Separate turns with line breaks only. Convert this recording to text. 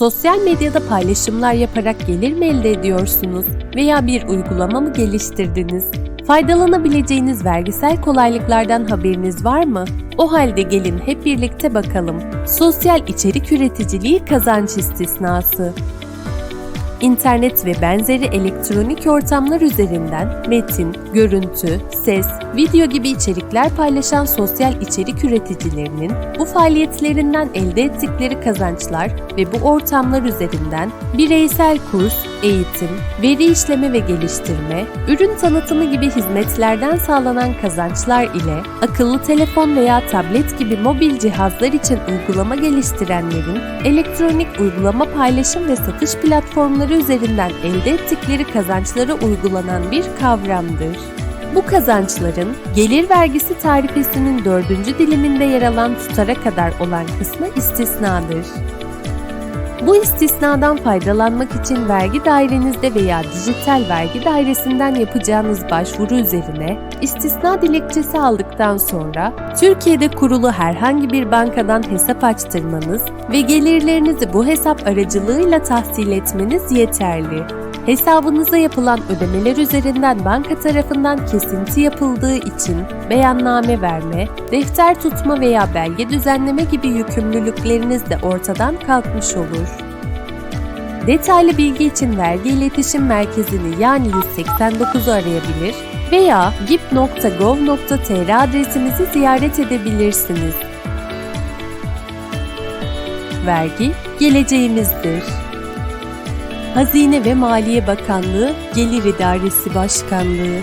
Sosyal medyada paylaşımlar yaparak gelir mi elde ediyorsunuz veya bir uygulama mı geliştirdiniz? Faydalanabileceğiniz vergisel kolaylıklardan haberiniz var mı? O halde gelin hep birlikte bakalım. Sosyal içerik üreticiliği kazanç istisnası. İnternet ve benzeri elektronik ortamlar üzerinden metin, görüntü, ses, video gibi içerikler paylaşan sosyal içerik üreticilerinin bu faaliyetlerinden elde ettikleri kazançlar ve bu ortamlar üzerinden bireysel kurs, eğitim, veri işleme ve geliştirme, ürün tanıtımı gibi hizmetlerden sağlanan kazançlar ile akıllı telefon veya tablet gibi mobil cihazlar için uygulama geliştirenlerin elektronik uygulama paylaşım ve satış platformları üzerinden elde ettikleri kazançlara uygulanan bir kavramdır. Bu kazançların gelir vergisi tarifesinin dördüncü diliminde yer alan tutara kadar olan kısmı istisnadır. Bu istisnadan faydalanmak için vergi dairenizde veya dijital vergi dairesinden yapacağınız başvuru üzerine istisna dilekçesi aldıktan sonra Türkiye'de kurulu herhangi bir bankadan hesap açtırmanız ve gelirlerinizi bu hesap aracılığıyla tahsil etmeniz yeterli. Hesabınıza yapılan ödemeler üzerinden banka tarafından kesinti yapıldığı için beyanname verme, defter tutma veya belge düzenleme gibi yükümlülükleriniz de ortadan kalkmış olur. Detaylı bilgi için Vergi İletişim Merkezi'ni yani 189'u arayabilir veya gip.gov.tr adresimizi ziyaret edebilirsiniz. Vergi geleceğimizdir. Hazine ve Maliye Bakanlığı Gelir İdaresi Başkanlığı